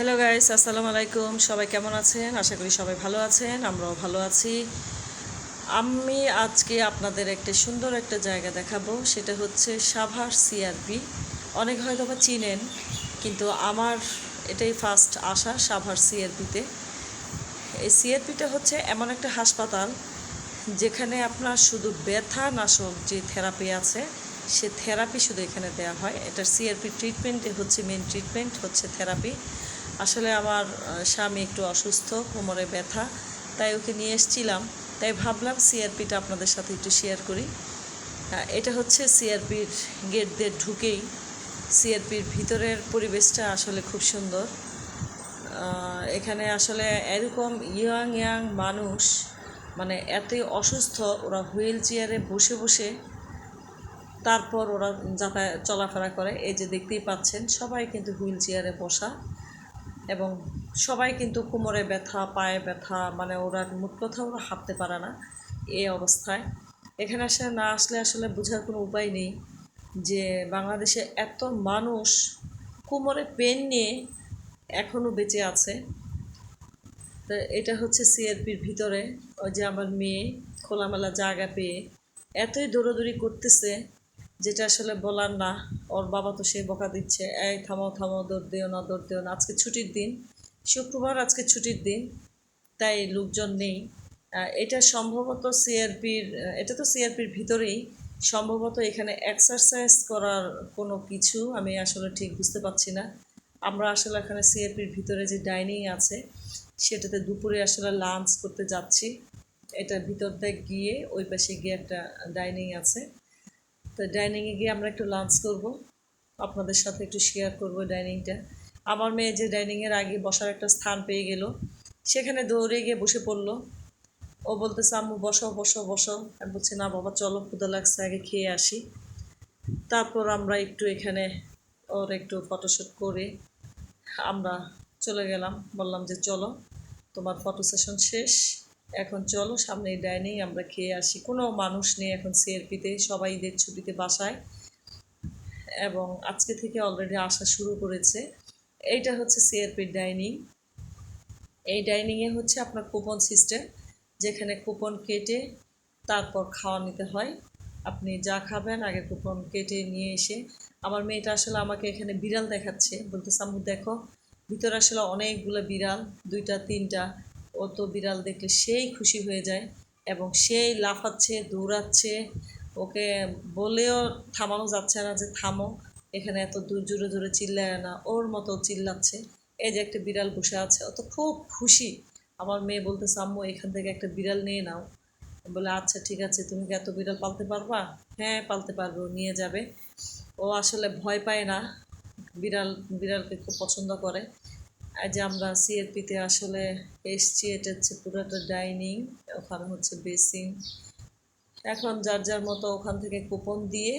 Hello guys আসসালামু আলাইকুম সবাই কেমন আছেন? আশা করি সবাই ভালো আছেন, আমরাও ভালো আছি। আমি আজকে আপনাদের একটা সুন্দর একটা জায়গা দেখাবো। সেটা হচ্ছে সাভার সিআরপি অনেক হয়তো বা চিনেন, কিন্তু আমার এটাই ফার্স্ট আসা সাভার সিআরপিতে এই সিআরপিটা হচ্ছে এমন একটা হাসপাতাল, যেখানে আপনার শুধু ব্যথা নাশক যে থেরাপি আছে, সে থেরাপি শুধু এখানে দেওয়া হয়। এটা সিআরপি ট্রিটমেন্ট হচ্ছে মেন ট্রিটমেন্ট হচ্ছে থেরাপি আসলে আমার স্বামী একটু অসুস্থ, কোমরে ব্যথা, তাই ওকে নিয়ে এসেছিলাম। তাই ভাবলাম সিআরপিটা আপনাদের সাথে একটু শেয়ার করি। এটা হচ্ছে সিআরপির গেট দিয়ে ঢুকেই সিআরপির ভিতরের পরিবেশটা আসলে খুব সুন্দর। এখানে আসলে এরকম ইয়াং ইয়াং মানুষ মানে এতই অসুস্থ, ওরা হুইল চেয়ারে বসে বসে তারপর ওরা যাতায়াত, চলাফেরা করে। এই যে দেখতেই পাচ্ছেন, সবাই কিন্তু হুইল চেয়ারে বসা। এবং সবাই কিন্তু কোমরে ব্যথা, পায়ে ব্যথা মানে ওরা মোট কথা ওরা হাঁটতে পারে না এই অবস্থায়। এখানে আসলে না আসলে আসলে বোঝার কোনো উপায় নেই যে বাংলাদেশে এত মানুষ কোমরে পেন নিয়ে এখনও বেঁচে আছে। তো এটা হচ্ছে সিআরপির ভিতরে, ওই যে আমার মেয়ে খোলামেলা জায়গা পেয়ে এতই দৌড়াদৌড়ি করতেছে যেটা আসলে বলার না, ওর বাবা তো সে বকা দিচ্ছে, এই থামো থামো, দৌড় দিও না, দৌড় দিও না। আজকে ছুটির দিন, শুক্রবার আজকে ছুটির দিন, তাই লোকজন নেই। এটা সম্ভবত সিআরপির এটা তো সিআরপির ভিতরেই। সম্ভবত এখানে এক্সারসাইজ করার কোনো কিছু আমি আসলে ঠিক বুঝতে পারছি না। আমরা আসলে এখানে সিআরপির ভিতরে যে ডাইনিং আছে, সেটাতে দুপুরে আসলে লাঞ্চ করতে যাচ্ছি। এটার ভিতর দিয়ে গিয়ে ওই পাশে গিয়ে একটা ডাইনিং আছে। তো ডাইনিংয়ে গিয়ে আমরা একটু লাঞ্চ করব। আপনাদের সাথে একটু শেয়ার করব ডাইনিংটা আমার মেয়ে যে ডাইনিংয়ের আগে বসার একটা স্থান পেয়ে গেল। সেখানে দৌড়ে গিয়ে বসে পড়ল। ও বলতেছে, আম্মু বসো বসো বসো আমি বলছি, না বাবা, চলো ক্ষুদা লাগছে, আগে খেয়ে আসি। তারপর আমরা একটু এখানে ওর একটু ফটোশ্যুট করে আমরা চলে গেলাম। বললাম যে, চলো, তোমার ফটো সেশন শেষ। এখন চলো, সামনে ডাইনিং, আমরা খেয়ে আসি। কোনো মানুষ নেই এখন সিআরপিতে, সবাই ঈদের ছুটিতে বাসায়। এবং আজকে থেকে অলরেডি আসা শুরু করেছে। এইটা হচ্ছে সিআরপির ডাইনিং। এই ডাইনিংয়ে হচ্ছে আপনার কুপন সিস্টেম যেখানে কুপন কেটে তারপর খাওয়া নিতে হয়। আপনি যা খাবেন, আগে কুপন কেটে নিয়ে এসে, আমার মেয়েটা আসলে আমাকে এখানে বিড়াল দেখাচ্ছে। বলতে সামু দেখো, ভিতরে আসলে অনেকগুলো বিড়াল, দুইটা, তিনটা ও তো বিড়াল দেখলে সেই খুশি হয়ে যায় এবং সেই লাফাচ্ছে, দৌড়াচ্ছে। ওকে বলেও থামানো যাচ্ছে না যে থামো, এখানে এত দূর জোরে জোরে চিল্লায় না, ওর মতো চিল্লাচ্ছে। এই যে একটা বিড়াল বসে আছে, ও তো খুব খুশি। আমার মেয়ে বলতেছে, আম্মু, এখান থেকে একটা বিড়াল নিয়ে নাও। বলে আচ্ছা ঠিক আছে, তুমি কি এত বিড়াল পালতে পারবা? হ্যাঁ পালতে পারব, নিয়ে যাবে। ও আসলে ভয় পায় না, বিড়াল, বিড়ালকে খুব পছন্দ করে। যে আমরা সিএরপিতে আসলে এসছি, এটা হচ্ছে পুরোটা ডাইনিং, ওখানে হচ্ছে বেসিন। এখন যার যার মতো ওখান থেকে কুপন দিয়ে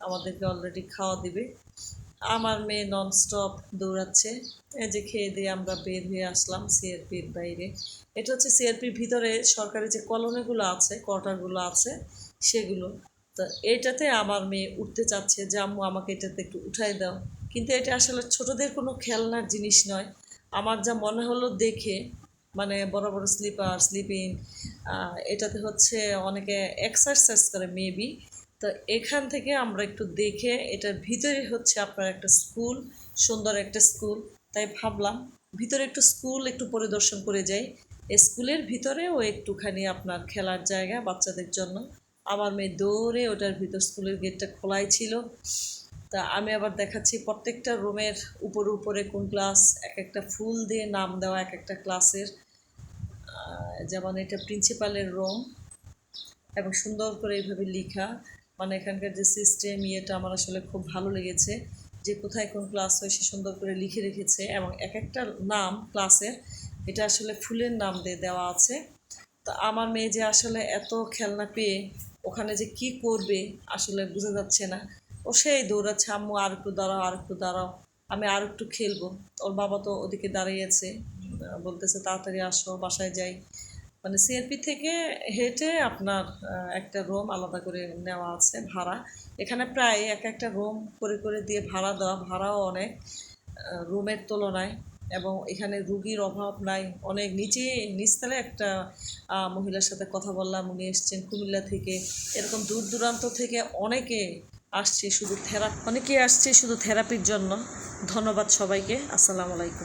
আমাদেরকে অলরেডি খাওয়া দিবে। আমার মেয়ে ননস্টপ দৌড়াচ্ছে। এই যে খেয়ে দিয়ে আমরা বের হয়ে আসলাম সিআরপির বাইরে। এটা হচ্ছে সিআরপির ভিতরে সরকারি যে কলোনিগুলো আছে, কোয়ার্টারগুলো আছে, সেগুলো। তো এইটাতে আমার মেয়ে উঠতে চাচ্ছে যে, আম্মু, আমাকে এটাতে একটু উঠাই দাও। কিন্তু এটা আসলে ছোটদের কোনো খেলনার জিনিস নয়। আমার যা মনে হলো দেখে মানে বড় বড় স্লিপার স্লিপিং এটাতে হচ্ছে অনেকে এক্সারসাইজ করে মেবি তো এখান থেকে আমরা একটু দেখে, এটার ভিতরে হচ্ছে আপনার একটা স্কুল সুন্দর একটা স্কুল তাই ভাবলাম ভিতরে একটু স্কুল একটু পরিদর্শন করে যাই। স্কুলের ভিতরেও একটুখানি আপনার খেলার জায়গা বাচ্চাদের জন্য। আমার মেয়ে দৌড়ে ওটার ভিতর স্কুলের গেটটা খোলাই ছিল। তা আমি আবার দেখাচ্ছি প্রত্যেকটা রুমের উপরে উপরে কোন ক্লাস এক একটা ফুল দিয়ে নাম দেওয়া এক একটা ক্লাসের যেমন এটা প্রিন্সিপালের রুম এবং সুন্দর করে এইভাবে লিখা। মানে এখানকার যে সিস্টেম ইয়েটা আমার আসলে খুব ভালো লেগেছে। যে কোথায় কোন ক্লাস হয় সে সুন্দর করে লিখে রেখেছে এবং এক একটা নাম ক্লাসের এটা আসলে ফুলের নাম দিয়ে দেওয়া আছে। তো আমার মেয়ে যে আসলে এত খেলনা পেয়ে ওখানে যে কি করবে আসলে বোঝা যাচ্ছে না। ও সেই দৌড়াচ্ছে, আম্মু, আর একটু দাঁড়াও, আর একটু দাঁড়াও, আমি আর একটু খেলব। ওর বাবা তো ওদিকে দাঁড়িয়েছে, বলতেছে, তাড়াতাড়ি আসো, বাসায় যাই। মানে সিআরপি থেকে হেঁটে আপনার একটা রুম আলাদা করে নেওয়া আছে, ভাড়া। এখানে প্রায় এক একটা রুম করে করে দিয়ে ভাড়া দেওয়া, ভাড়াও অনেক রুমের তুলনায়। এবং এখানে রুগীর অভাব নাই, অনেক নিচে, নিচতলায় একটা মহিলার সাথে কথা বললাম, উনি এসছেন কুমিল্লা থেকে। এরকম দূর দূরান্ত থেকে অনেকে আসছে শুধু থেরাপি অনেকেই আসছে শুধু থেরাপির জন্য। ধন্যবাদ সবাইকে। আসসালামু আলাইকুম।